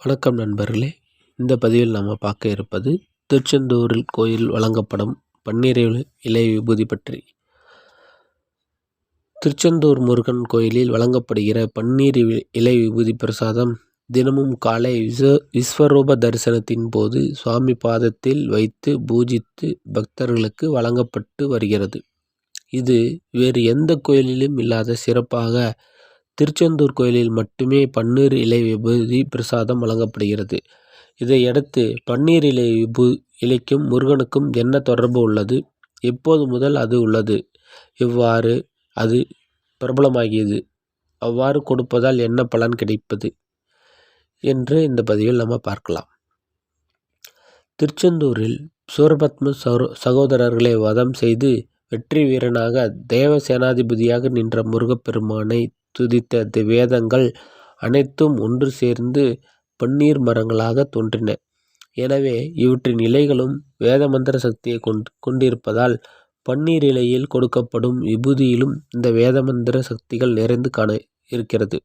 வணக்கம் நண்பர்களே. இந்த பதிவில் நாம் பார்க்க இருப்பது திருச்செந்தூரில் கோயில் வழங்கப்படும் பன்னீர் இலை விபூதி பற்றி. திருச்செந்தூர் முருகன் கோயிலில் வழங்கப்படுகிற பன்னீர் இலை விபூதி பிரசாதம் தினமும் காலை விஸ்வ விஸ்வரூப தரிசனத்தின் போது சுவாமி பாதத்தில் வைத்து பூஜித்து பக்தர்களுக்கு வழங்கப்பட்டு வருகிறது. இது வேறு எந்த கோயிலிலும் இல்லாத சிறப்பாக திருச்செந்தூர் கோயிலில் மட்டுமே பன்னீர் இலை விபூதி பிரசாதம் வழங்கப்படுகிறது. இதையடுத்து பன்னீர் இலை விபூ இலைக்கும் முருகனுக்கும் என்ன தொடர்பு உள்ளது? எப்போது முதல் அது உள்ளது? இவ்வாறு அது பிரபலமாகியது? அவ்வாறு கொடுப்பதால் என்ன பலன் கிடைப்பது? என்று இந்த பதிவில் நம்ம பார்க்கலாம். திருச்செந்தூரில் சூரபத்ம சகோதரர்களை வதம் செய்து வெற்றி வீரனாக தேவ சேனாதிபதியாக நின்ற முருகப்பெருமானை துதித்த வேதங்கள் அனைத்தும் ஒன்று சேர்ந்து பன்னீர் மரங்களாக தோன்றின. எனவே இவற்றின் இலைகளும் வேத மந்திர சக்தியை கொண்டிருப்பதால் பன்னீர் இலையில் கொடுக்கப்படும் விபூதியிலும் இந்த வேத மந்திர சக்திகள் நிறைந்து காண இருக்கிறது.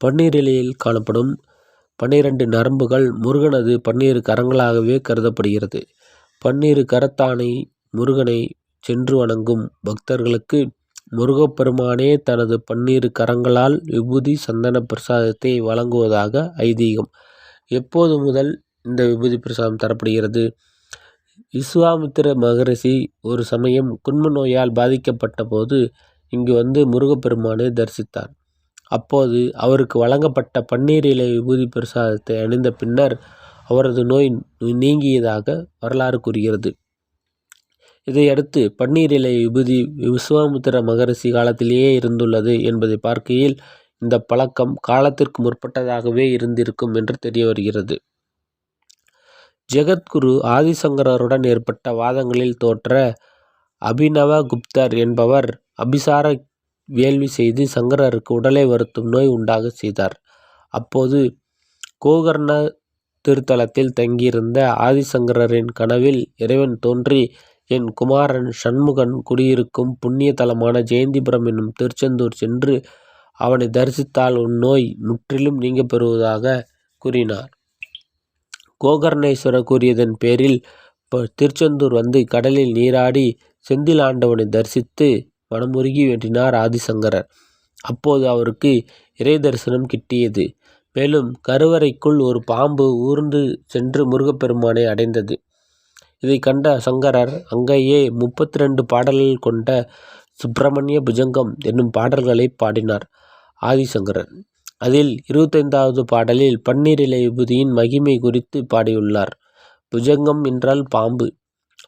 பன்னீர் இலையில் காணப்படும் பன்னிரண்டு நரம்புகள் முருகனது பன்னீர் கரங்களாகவே கருதப்படுகிறது. பன்னீர் கரத்தானை முருகனை சென்று வணங்கும் பக்தர்களுக்கு முருகப்பெருமானே தனது பன்னிரு கரங்களால் விபூதி சந்தன பிரசாதத்தை வழங்குவதாக ஐதீகம். எப்போது முதல் இந்த விபூதி பிரசாதம் தரப்படுகிறது? விஸ்வாமித்திர மகரிஷி ஒரு சமயம் குன்ம நோயால் பாதிக்கப்பட்ட போது இங்கு வந்து முருகப்பெருமானை தரிசித்தார். அப்போது அவருக்கு வழங்கப்பட்ட பன்னீர் இலை விபூதி பிரசாதத்தை அணிந்த பின்னர் அவரது நோய் நீங்கியதாக வரலாறு கூறுகிறது. இதையடுத்து பன்னீர் இலை விபூதி விசுவாமித்திர மகரிஷி காலத்திலேயே இருந்துள்ளது என்பதை பார்க்கையில் இந்த பழக்கம் காலத்திற்கு முற்பட்டதாகவே இருந்திருக்கும் என்று தெரிய வருகிறது. ஜெகத்குரு ஆதிசங்கரருடன் ஏற்பட்ட வாதங்களில் தோற்ற அபினவ குப்தர் என்பவர் அபிசார வேள்வி செய்து சங்கரருக்கு உடலை வருத்தும் நோய் உண்டாக செய்தார். அப்போது கோகர்ண திருத்தலத்தில் தங்கியிருந்த ஆதிசங்கரரின் கனவில் இறைவன் தோன்றி என் குமாரன் சண்முகன் குடியிருக்கும் புண்ணிய தலமான ஜெயந்திபுரம் என்னும் திருச்செந்தூர் சென்று அவனை தரிசித்தால் உன் நோய் முற்றிலும் நீங்க பெறுவதாக கூறினார். கோகர்ணேஸ்வரர் கூறியதன் பேரில் திருச்செந்தூர் வந்து கடலில் நீராடி செந்தில் ஆண்டவனை தரிசித்து மனமுருகி வேண்டினார் ஆதிசங்கரர். அப்போது அவருக்கு இறை தரிசனம் கிட்டியது. மேலும் கருவறைக்குள் ஒரு பாம்பு ஊர்ந்து சென்று முருகப்பெருமானை அடைந்தது. இதை கண்ட சங்கரர் அங்கேயே முப்பத்தி ரெண்டு பாடல்கள் கொண்ட சுப்பிரமணிய புஜங்கம் என்னும் பாடல்களை பாடினார் ஆதிசங்கரர். அதில் இருபத்தைந்தாவது பாடலில் பன்னீர் இலை விபூதியின் மகிமை குறித்து பாடியுள்ளார். புஜங்கம் என்றால் பாம்பு.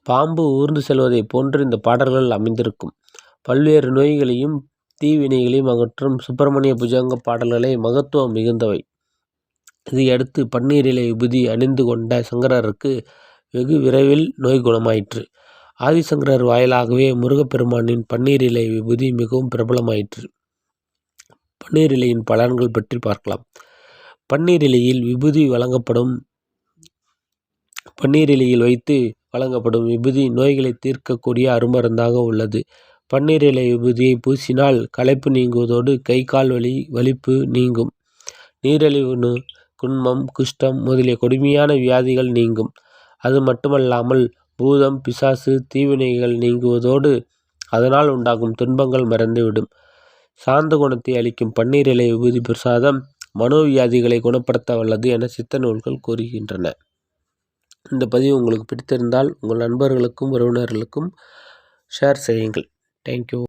பாம்பு ஊர்ந்து செல்வதைப் போன்று இந்த பாடல்கள் அமைந்திருக்கும். பல்வேறு நோய்களையும் தீவினைகளையும் அகற்றும் சுப்பிரமணிய புஜங்க பாடல்களை மகத்துவம் மிகுந்தவை. இதையடுத்து பன்னீர் இலை விபூதி அணிந்து கொண்ட சங்கரருக்கு வெகு விரைவில் நோய் குணமாயிற்று. ஆதிசங்கரர் வாயிலாகவே முருகப்பெருமானின் பன்னீர் இலை விபூதி மிகவும் பிரபலமாயிற்று. பன்னீர் இலையின் பலன்கள் பற்றி பார்க்கலாம். பன்னீர் இலையில் விபூதி வழங்கப்படும் பன்னீர் இலையில் வைத்து வழங்கப்படும் விபூதி நோய்களை தீர்க்கக்கூடிய அருமருந்தாக உள்ளது. பன்னீர் இலை விபூதியை பூசினால் களைப்பு நீங்குவதோடு கை கால் வலி வலிப்பு நீங்கும். நீரிழிவு குன்மம் குஷ்டம் முதலிய கொடுமையான வியாதிகள் நீங்கும். அது மட்டுமல்லாமல் பூதம் பிசாசு தீவினைகள் நீங்குவதோடு அதனால் உண்டாகும் துன்பங்கள் மறைந்துவிடும். சாந்த குணத்தை அளிக்கும் பன்னீர் இலை விபூதி பிரசாதம் மனோவியாதிகளை குணப்படுத்த வல்லது என சித்த நூல்கள் கூறுகின்றன. இந்த பதிவு உங்களுக்கு பிடித்திருந்தால் உங்கள் நண்பர்களுக்கும் உறவினர்களுக்கும் ஷேர் செய்யுங்கள். தேங்க்யூ